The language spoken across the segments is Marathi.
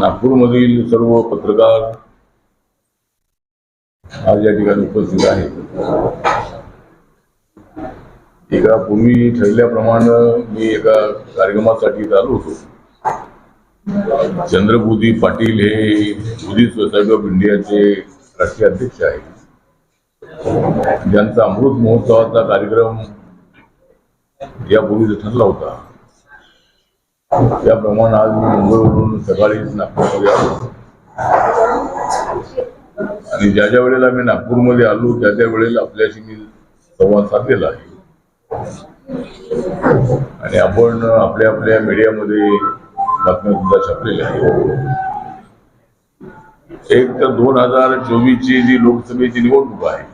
नागपूरमधील सर्व पत्रकार आज या ठिकाणी उपस्थित आहेत. एका पूर्वी ठरल्याप्रमाणे मी एका कार्यक्रमासाठी चालू आलो होतो. चंद्रबुधी पाटील हे बुद्धिस्ट सोसायटी ऑफ इंडियाचे राष्ट्रीय अध्यक्ष आहेत. ज्यांचा अमृत महोत्सवाचा कार्यक्रम यापूर्वी ठरला होता. त्याप्रमाणे आज मी मुंबईवरून सकाळीच नागपूरमध्ये आलो आणि ज्या ज्या वेळेला मी नागपूरमध्ये आलो त्या त्या वेळेला आपल्याशी मी संवाद साधलेला आहे आणि आपण आपल्या आपल्या मीडियामध्ये बातम्या सुद्धा छापलेल्या आहेत एक तर दोन हजार चोवीसची जी लोकसभेची निवडणूक आहे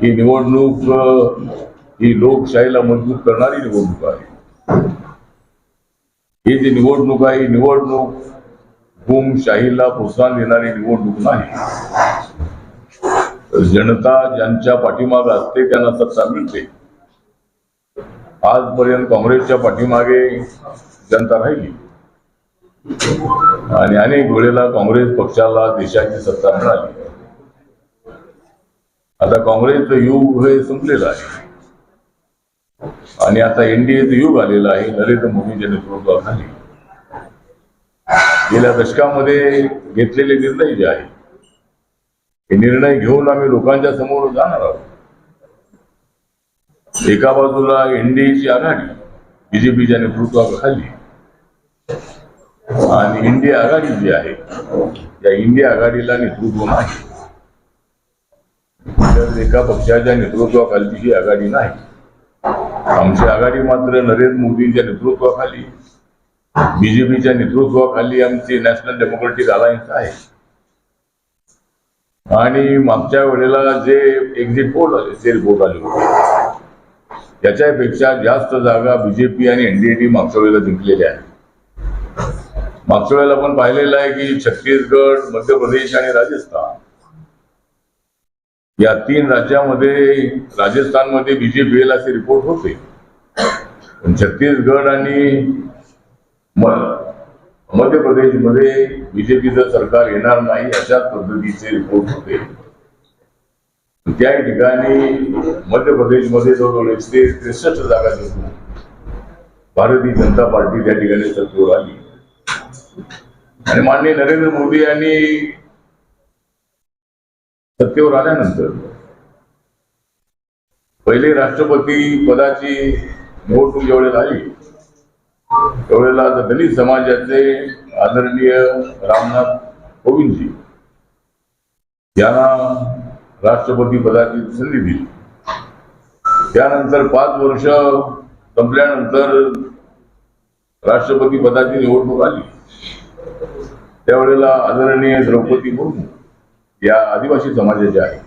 ही निवडणूक ही लोकशाहीला मजबूत करणारी निवडणूक आहे ही जी निवडणूक आहे ही निवडणूक हुकुमशाहीला प्रोत्साहन देणारी निवडणूक नाही. जनता ज्यांच्या पाठीमागे असते त्यांना सत्ता मिळते. आजपर्यंत काँग्रेसच्या पाठीमागे जनता राहिली. आणि अनेक वेळेला काँग्रेस पक्षाला देशाची सत्ता मिळाली. आता काँग्रेसचं युग हे संपलेलं आहे. आणि आता एनडीएचं युग आलेलं आहे नरेंद्र मोदींच्या नेतृत्वाखाली. गेल्या दशकामध्ये घेतलेले निर्णय जे आहेत हे निर्णय घेऊन आम्ही लोकांच्या समोर जाणार आहोत. एका बाजूला एनडीएची आघाडी बीजेपीच्या नेतृत्वाखाली आणि इंडिया आघाडी जी आहे त्या इंडिया आघाडीला नेतृत्व नाही. तर एका पक्षाच्या नेतृत्वाखालची ही आघाडी नाही आमची आघाडी मात्र नरेंद्र मोदींच्या नेतृत्वाखाली बीजेपीच्या नेतृत्वाखाली आमची नॅशनल डेमोक्रेटिक अलायन्स आहे. आणि मागच्या वेळेला जे एक्झिट पोल आले ते रिपोर्ट आले होते त्याच्यापेक्षा जास्त जागा बीजेपी आणि एनडीएटी मागच्या वेळेला जिंकलेल्या आहेत. मागच्या वेळेला आपण पाहिलेलं आहे की छत्तीसगड मध्य प्रदेश आणि राजस्थान या तीन राज्यामध्ये राजस्थानमध्ये बीजेपीएल असे रिपोर्ट होते. पण छत्तीसगड आणि मध्य प्रदेशमध्ये बीजेपीचं सरकार येणार नाही अशाच पद्धतीचे रिपोर्ट होते. त्या ठिकाणी मध्य प्रदेशमध्ये जवळजवळ एकशे त्रेसष्ट जागा जिंकून भारतीय जनता पार्टी त्या ठिकाणी सत्तेवर आली. आणि माननीय नरेंद्र मोदी यांनी सत्तेवर आल्यानंतर पहिले राष्ट्रपती पदाची निवडणूक ज्यावेळेला आली त्यावेळेला दलित समाजाचे आदरणीय रामनाथ कोविंदजी यांना राष्ट्रपती पदाची संधी दिली. त्यानंतर पाच वर्ष संपल्यानंतर राष्ट्रपती पदाची निवडणूक आली. त्यावेळेला आदरणीय द्रौपदी मुर्मू या आदिवासी समाजाच्या आहेत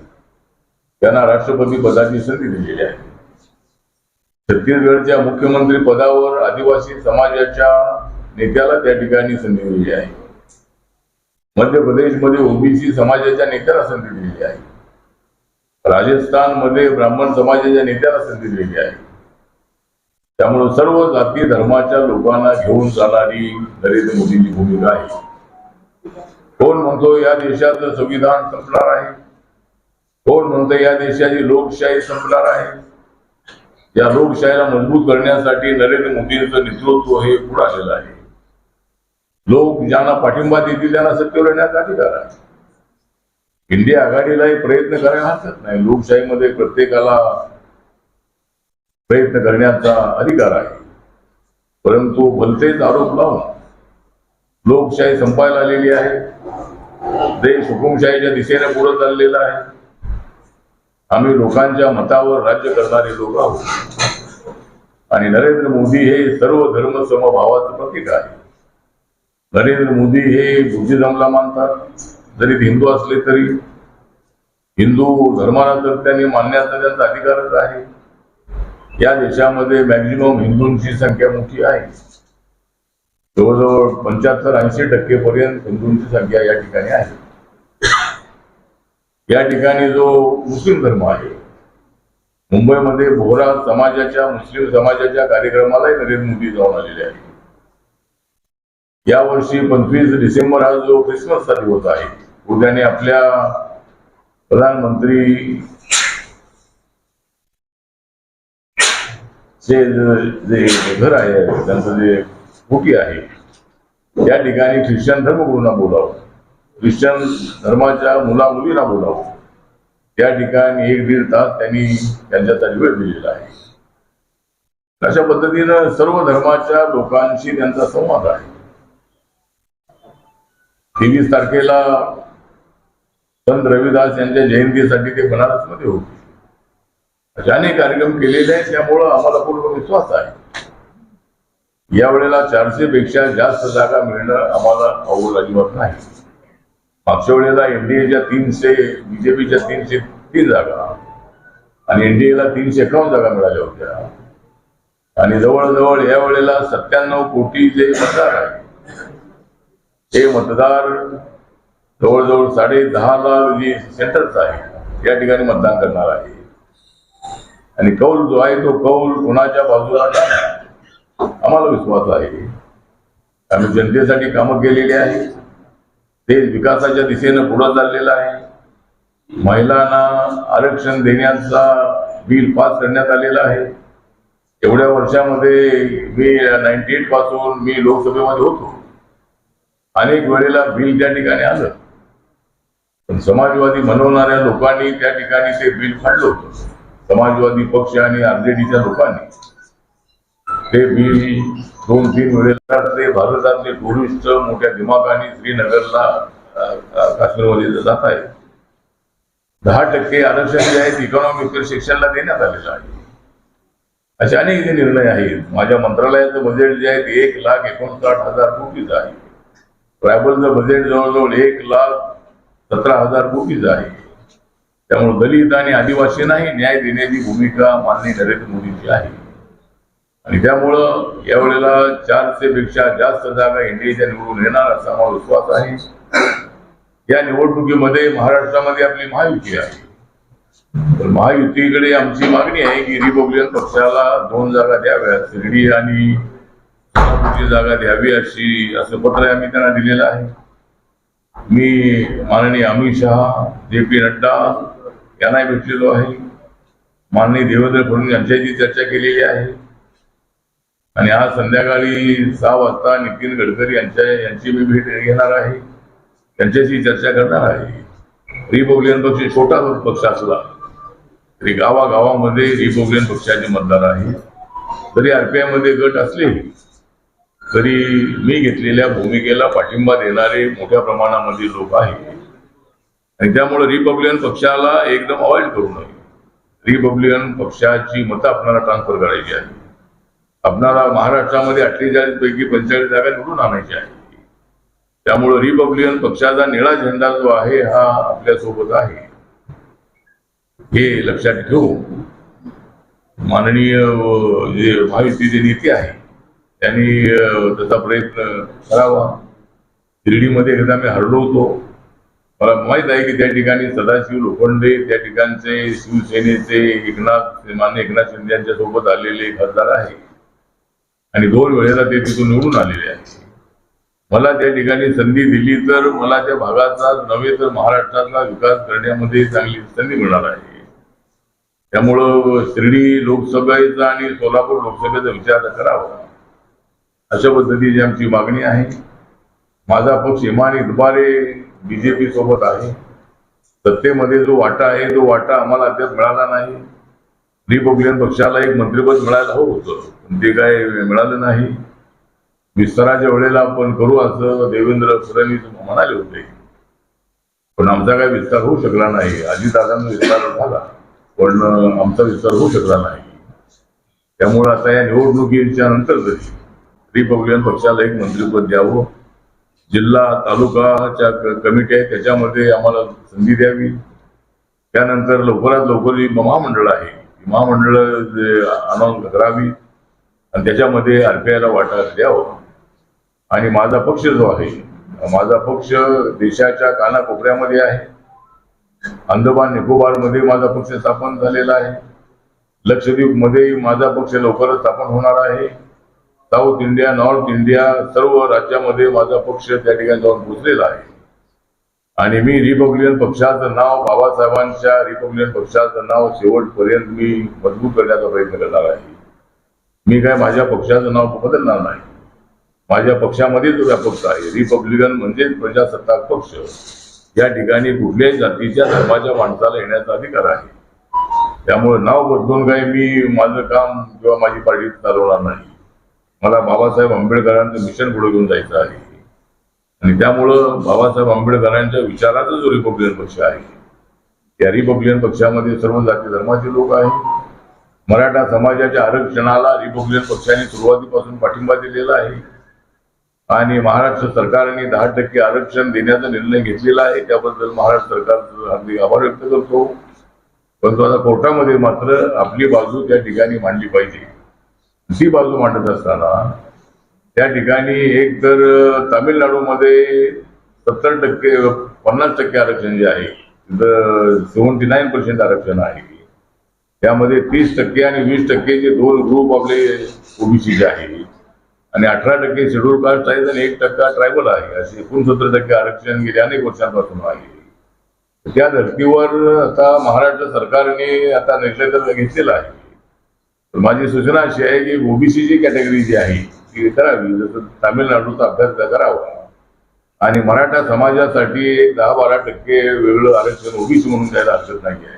त्यांना राष्ट्रपती पदाची संधी दिलेली आहे. छत्तीसगडच्या मुख्यमंत्री पदावर आदिवासी समाजाच्या नेत्याला त्या ठिकाणी संधी दिलेली आहे. मध्य प्रदेशमध्ये ओबीसी समाजाच्या नेत्याला संधी दिलेली आहे. राजस्थानमध्ये ब्राह्मण समाजाच्या नेत्याला संधी दिलेली आहे. त्यामुळे सर्व जाती धर्माच्या लोकांना घेऊन जाणारी नरेंद्र मोदींची भूमिका आहे. कोण म्हणतो या देशाचं संविधान संपणार आहे? कोण म्हणतो या देशाची लोकशाही संपणार आहे? या लोकशाहीला मजबूत करण्यासाठी नरेंद्र मोदींचं नेतृत्व हे पुढे आलेलं आहे. लोक ज्यांना पाठिंबा देतील त्यांना सत्तेवर येण्याचा अधिकार आहे. इंडिया आघाडीलाही प्रयत्न करायला हरकत नाही. लोकशाहीमध्ये प्रत्येकाला प्रयत्न करण्याचा अधिकार आहे. परंतु भलतेच आरोप लावून लोकशाही संपायला आलेली आहे. देश हुकुमशाहीच्या दिशेने पुढे चाललेला आहे. आम्ही लोकांच्या मतावर राज्य करणारे लोक आहोत. आणि नरेंद्र मोदी हे सर्व धर्म समभावाचं प्रतीक आहे. नरेंद्र मोदी हे बुद्धिझमला मानतात. जरी ते हिंदू असले तरी हिंदू धर्माला तर त्यांनी मानण्याचा त्यांचा अधिकारच आहे. या देशामध्ये मॅक्झिमम हिंदूंची संख्या मोठी आहे. जवळजवळ पंच्याहत्तर ऐंशी टक्के पर्यंत हिंदूंची संख्या या ठिकाणी आहे. या ठिकाणी जो मुस्लिम धर्म आहे मुंबईमध्ये बोहरा समाजाच्या मुस्लिम समाजाच्या कार्यक्रमालाही नरेंद्र मोदी जाऊन आलेले आहेत. यावर्षी पंचवीस डिसेंबर हा जो ख्रिसमसचा दिवस आहे उद्याने आपल्या प्रधानमंत्री चे जे घर आहे त्यांचं जे कुटी आहे त्या ठिकाणी ख्रिश्चन धर्मगुरूंना बोलावं. ख्रिश्चन धर्माच्या मुला मुलीला बोलावं. त्या ठिकाणी एक दीड तास त्यांनी त्यांच्यासाठी वेळ दिलेला आहे. अशा पद्धतीनं सर्व धर्माच्या लोकांशी त्यांचा संवाद आहे. तेवीस तारखेला संत रविदास यांच्या जयंतीसाठी ते बनारसमध्ये होते. असे अनेक कार्यक्रम केलेले आहेत त्यामुळं आम्हाला पूर्ण विश्वास आहे. यावेळेला चारशे पेक्षा जास्त जागा मिळणं आम्हाला अवघड अजिबात नाही. मागच्या वेळेला एनडीएच्या तीनशे बीजेपीच्या तीनशे तीन जागा. आणि एनडीएला तीनशे एकावन्न जागा मिळाल्या होत्या. आणि जवळजवळ या वेळेला सत्त्याण्णव कोटी जे मतदार आहे हे मतदार जवळजवळ साडे दहा लाख जे सेंटर्स आहे या ठिकाणी मतदान करणार आहे. आणि कौल जो आहे तो कौल कोणाच्या बाजूला आम्हाला विश्वास आहे. आम्ही जनतेसाठी कामं केलेली आहे देश विकासाच्या दिशेनं पुढं चाललेला आहे. महिलांना आरक्षण देण्याचा बिल पास करण्यात आलेला आहे. एवढ्या वर्षामध्ये मी नाईन्टी एटपासून मी लोकसभेमध्ये होतो. अनेक वेळेला बिल त्या ठिकाणी आलं. पण समाजवादी म्हणवणाऱ्या लोकांनी त्या ठिकाणी ते बिल फाडलं होतं. समाजवादी पक्ष आणि आरजेडीच्या लोकांनी. ते बिल दोन तीन वेळेला ते भारतातले टुरिस्ट मोठ्या दिमागाने श्रीनगरला काश्मीरमध्ये जात आहेत. दहा टक्के आरक्षण जे आहे इकॉनॉमिकल शिक्षणला देण्यात आलेलं आहे. असे अनेक जे निर्णय आहेत. माझ्या मंत्रालयाचं बजेट जे आहे ते एक लाख एकोणसाठ हजार कोटीचं आहे. ट्रायबलचं बजेट जवळजवळ एक लाख सतरा हजार कोटीचं आहे. त्यामुळे दलित आणि आदिवासींनाही न्याय देण्याची भूमिका माननीय नरेंद्र मोदींची आहे. आणि त्यामुळं यावेळेला चारशे पेक्षा जास्त जागा इंडियाच्या निवडून येणार असा मला विश्वास आहे. या निवडणुकीमध्ये महाराष्ट्रामध्ये आपली महायुती आहे. तर महायुतीकडे आमची मागणी आहे की रिपब्लिकन पक्षाला दोन जागा द्याव्या शिर्डी आणि सोलापूरची जागा द्यावी अशी असं पत्र आम्ही त्यांना दिलेलं आहे. मी माननीय अमित शहा जे पी नड्डा यांनाही भेटलेलो आहे. माननीय देवेंद्र फडणवीस यांच्याशी चर्चा केलेली आहे. आणि आज संध्याकाळी सहा वाजता नितीन गडकरी यांच्या यांची मी भेट घेणार आहे. त्यांच्याशी चर्चा करणार आहे. रिपब्लिकन पक्ष छोटा पक्ष असला तरी गावागावामध्ये रिपब्लिकन पक्षाचे मतदार आहे तरी आरपीआयमध्ये गट असले तरी मी घेतलेल्या भूमिकेला पाठिंबा देणारे मोठ्या प्रमाणामध्ये लोक आहेत. आणि त्यामुळे रिपब्लिकन पक्षाला एकदम अवॉइड करू नये. रिपब्लिकन पक्षाची मतं आपल्याला ट्रान्सफर करायची आहे आपणाला महाराष्ट्रामध्ये अठ्ठेचाळीस पैकी पंचेचाळीस जागा निवडून आणायची आहे. त्यामुळे रिपब्लिकन पक्षाचा निळा झेंडा जो आहे हा आपल्यासोबत आहे. हे लक्षात ठेवून माननीय जे महायुतीचे नेते आहे त्यांनी त्याचा प्रयत्न करावा. शिर्डीमध्ये एकदा मी हरलो होतो. मला माहीत आहे की त्या ठिकाणी सदाशिव लोखंडे त्या ठिकाणचे शिवसेनेचे एकनाथ मान्य एकनाथ शिंदे यांच्या सोबत आलेले खासदार आहे आणि दोन वेळेला ते तिथून निवडून आलेले आहे मला त्या ठिकाणी संधी दिली तर मला त्या भागाचा नव्हे तर महाराष्ट्राचा विकास करण्यामध्ये चांगली संधी मिळणार आहे. त्यामुळं शिर्डी लोकसभेचा आणि सोलापूर लोकसभेचा विचार करावा. अशा पद्धतीची आमची मागणी आहे. माझा पक्ष इमानी दुपारे बीजेपी सोबत आहे. सत्तेमध्ये जो वाटा आहे तो वाटा आम्हाला अद्याप मिळाला नाही. रिपब्लिकन पक्षाला एक मंत्रिपद मिळायला हवं होतं. पण ते काय मिळालं नाही. विस्ताराच्या वेळेला आपण करू असं देवेंद्र फडणवीस म्हणाले होते. पण आमचा काय विस्तार होऊ शकला नाही. अजितदादांचा विस्तार झाला. पण आमचा विस्तार होऊ शकला नाही. त्यामुळे आता या निवडणुकीच्या नंतर तरी रिपब्लिकन पक्षाला एक मंत्रिपद द्यावं. जिल्हा तालुकाच्या कमिटी आहे त्याच्यामध्ये आम्हाला संधी द्यावी. त्यानंतर लवकरात लवकर जी महामंडळ आहे ती महामंडळ अनाऊन्स करावी आणि त्याच्यामध्ये आर पी आयला वाटा द्यावं. आणि माझा पक्ष जो आहे माझा पक्ष देशाच्या कानाकोपऱ्यामध्ये आहे. अंदमान निकोबारमध्ये माझा पक्ष स्थापन झालेला आहे. लक्षद्वीपमध्येही माझा पक्ष लवकरच स्थापन होणार आहे. साऊथ इंडिया नॉर्थ इंडिया सर्व राज्यामध्ये माझा पक्ष त्या ठिकाणी जाऊन पोचलेला आहे. आणि मी रिपब्लिकन पक्षाचं नाव बाबासाहेबांच्या रिपब्लिकन पक्षाचं नाव शेवटपर्यंत मी मजबूत करण्याचा प्रयत्न करणार आहे. मी काय माझ्या पक्षाचं नाव बदलणार नाही. माझ्या पक्षामध्ये जो व्यापक आहे रिपब्लिकन म्हणजेच प्रजासत्ताक पक्ष. या ठिकाणी कुठल्याही जातीच्या धर्माच्या माणसाला येण्याचा अधिकार आहे. त्यामुळे नाव बदलून काही मी माझं काम किंवा माझी पार्टी चालवणार नाही. मला बाबासाहेब आंबेडकरांचं मिशन पुढे घेऊन जायचं आहे. आणि त्यामुळं बाबासाहेब आंबेडकरांच्या विचाराचा जो रिपब्लिकन पक्ष आहे त्या रिपब्लिकन पक्षामध्ये सर्व जाती धर्माचे लोक आहेत. मराठा समाजाच्या आरक्षणाला रिपब्लिकन पक्षाने सुरुवातीपासून पाठिंबा दिलेला आहे. आणि महाराष्ट्र सरकारने दहा टक्के आरक्षण देण्याचा निर्णय घेतलेला आहे. त्याबद्दल महाराष्ट्र सरकारचं अगदी आभार व्यक्त करतो. परंतु आता कोर्टामध्ये मात्र आपली बाजू त्या ठिकाणी मांडली पाहिजे. ती बाजू मांडत असताना त्या ठिकाणी एक तर तामिळनाडूमध्ये सत्तर टक्के पन्नास टक्के आरक्षण जे आहे तिथं सेव्हन्टी नाईन पर्सेंट आरक्षण आहे. त्यामध्ये तीस टक्के आणि वीस टक्के जे दोन ग्रुप आपले ओबीसीचे आहे आणि अठरा टक्के शेड्यूल कास्ट आहेत आणि एक टक्का ट्रायबल आहे. असे एकोणसत्तर टक्के आरक्षण गेले अनेक वर्षांपासून आहे. त्या धर्तीवर आता महाराष्ट्र सरकारने आता निर्णय घेतलेला आहे. तर माझी सूचना अशी आहे की ओबीसीची कॅटेगरी जी आहे ती करावी जसं तामिळनाडूचा अभ्यास करावा? आणि मराठा समाजासाठी एक दहा बारा टक्के वेगळं आरक्षण ओबीसी म्हणून द्यायला हरकत नाही आहे.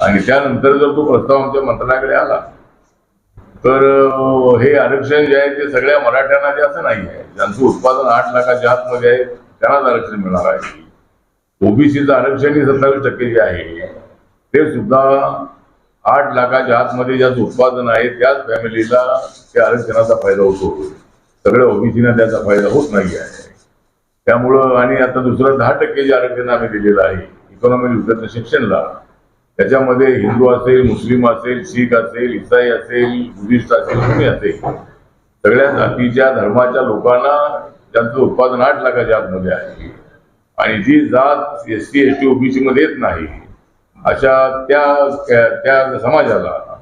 आणि त्यानंतर जर तो प्रस्ताव आमच्या मंत्रालयाकडे आला तर हे आरक्षण जे आहे ते सगळ्या मराठ्यांना जे असं नाही आहे. ज्यांचं उत्पादन आठ लाखाच्या आतमध्ये आहे त्यांनाच आरक्षण मिळणार आहे. ओबीसीचं आरक्षण हे सत्तावीस टक्के जे आहे ते सुद्धा आठ लाखाच्या आतमध्ये ज्याच उत्पादन आहे त्याच फॅमिलीला त्या आरक्षणाचा फायदा होतो. सगळ्या ओबीसीना त्याचा फायदा होत नाही आहे. त्यामुळं आणि आता दुसरं दहा टक्के जे आरक्षण आम्ही दिलेलं आहे इकॉनॉमी विकत शिक्षणला त्याच्यामध्ये हिंदू असेल मुस्लिम असेल शीख असेल इसाई असेल बुद्धिस्ट असेल कुणी असेल सगळ्या जातीच्या धर्माच्या लोकांना त्यांचं उत्पादन आठ लाखाच्या आतमध्ये आहे. आणि जी जात S T S T OBC मध्ये येत नाही अशा त्या त्या- समाजाला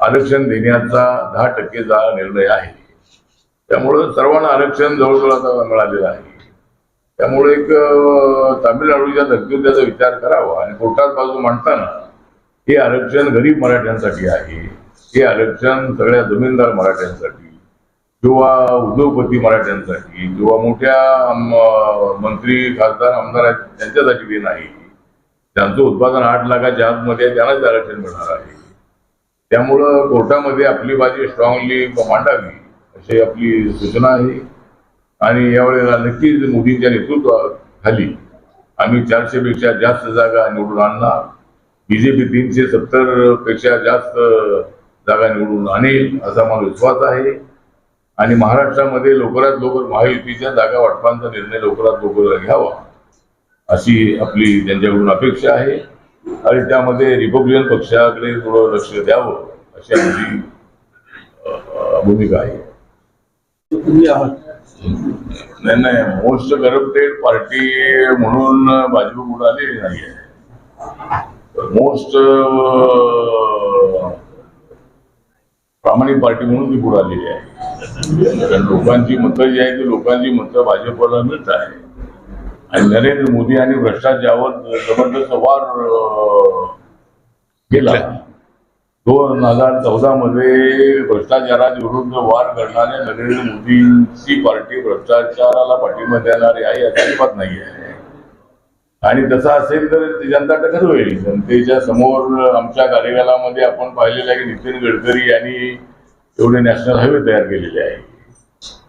आरक्षण देण्याचा दहा टक्केचा निर्णय आहे. त्यामुळं सर्वांना आरक्षण जवळजवळ आता मिळालेलं आहे. त्यामुळे एक तामिळनाडूच्या धर्तीवर विचार करावा आणि कोर्टात बाजू मांडताना हे आरक्षण गरीब मराठ्यांसाठी आहे. हे आरक्षण सगळ्या जमीनदार मराठ्यांसाठी किंवा उद्योगपती मराठ्यांसाठी किंवा मोठ्या मंत्री खासदार आमदार आहेत त्यांच्यासाठी ते नाही त्यांचं उत्पादन आठ लाखाच्या आतमध्ये त्यांनाच आरक्षण मिळणार आहे. त्यामुळं कोर्टामध्ये आपली बाजी स्ट्रॉंगली मांडावी अशी आपली सूचना आहे. आणि यावेळेला नक्कीच मोदींच्या नेतृत्वाखाली आम्ही चारशे पेक्षा जास्त जागा निवडून आणणार. बीजेपी तीनशे सत्तरपेक्षा जास्त जागा निवडून आणेल असा मला विश्वास आहे. आणि महाराष्ट्रामध्ये लवकरात लवकर महायुतीच्या जागा वाटपांचा निर्णय लवकरात लवकर घ्यावा. अशी आपली त्यांच्याकडून अपेक्षा आहे आणि त्यामध्ये रिपब्लिकन पक्षाकडे थोडं लक्ष द्यावं अशी आमची भूमिका आहे. नाही नाही मोस्ट करप्टेड पार्टी म्हणून भाजप पुढे आलेली नाही आहे. मोस्ट प्रामाणिक पार्टी म्हणून ती पुढे आलेली आहे. कारण लोकांची मतं जी आहे ती लोकांची मतं भाजपला मिळत आहे आणि नरेंद्र मोदी आणि भ्रष्टाचारावर जबरदस्त वार केला. दोन हजार चौदा मध्ये भ्रष्टाचाराच्या विरुद्ध वार करणाऱ्या नरेंद्र मोदींची पार्टी भ्रष्टाचाराला पाठिंबा देणारी आहे अशी अजिबात नाही आहे आणि तसं असेल तर ती जनता टक्कर होईल. जनतेच्या समोर आमच्या कार्यकालामध्ये आपण पाहिलेलं आहे की नितीन गडकरी यांनी एवढे नॅशनल हायवे तयार केलेले आहे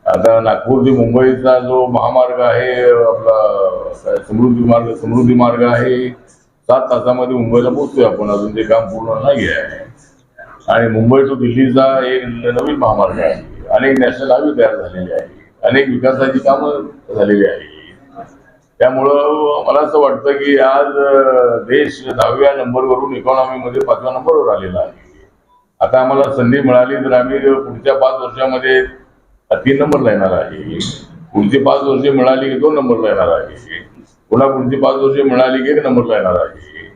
आता नागपूर ते मुंबईचा जो महामार्ग आहे आपला समृद्धी मार्ग समृद्धी मार्ग आहे सात तासामध्ये मुंबईला पोहोचतोय आपण. अजून ते काम पूर्ण नाही आहे आणि मुंबई टू दिल्लीचा एक नवीन महामार्ग आहे. अनेक नॅशनल हायवे तयार झालेले आहे अनेक विकासाची कामं झालेली आहे त्यामुळं मला असं वाटतं की आज देश दहाव्या नंबरवरून इकॉनॉमीमध्ये पाचव्या नंबरवर आलेला आहे. आता आम्हाला संधी मिळाली तर आम्ही पुढच्या पाच वर्षामध्ये तीन नंबरला येणार आहे. पुढची पाच वर्षे मिळाली की दोन नंबरला येणार आहे. पुन्हा पुढची पाच वर्षे मिळाली की एक नंबरला येणार आहे.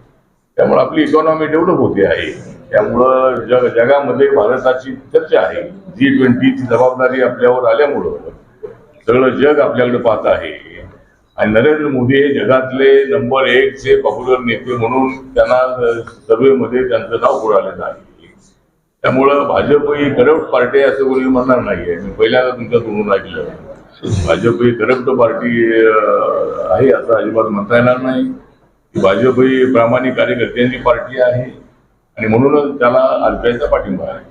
त्यामुळे आपली इकॉनॉमी डेव्हलप होते आहे. त्यामुळं जग जगामध्ये भारताची चर्चा आहे. जी ट्वेंटीची जबाबदारी आपल्यावर आल्यामुळं सगळं जग आपल्याकडे पाहत आहे. आणि नरेंद्र मोदी हे जगातले नंबर एकचे पॉप्युलर नेते म्हणून त्यांना सर्वेमध्ये त्यांचं नाव पुढे आहे. त्यामुळं भाजप ही करप्ट पार्टी आहे असं कोणी म्हणणार नाहीये. मी पहिल्यांदा तुमच्या तोंडून ऐकलं भाजप ही करप्ट पार्टी आहे असं अजिबात म्हणता येणार नाही. की भाजप ही प्रामाणिक कार्यकर्त्यांची पार्टी आहे. आणि म्हणूनच त्याला आरपीआयचा पाठिंबा आहे.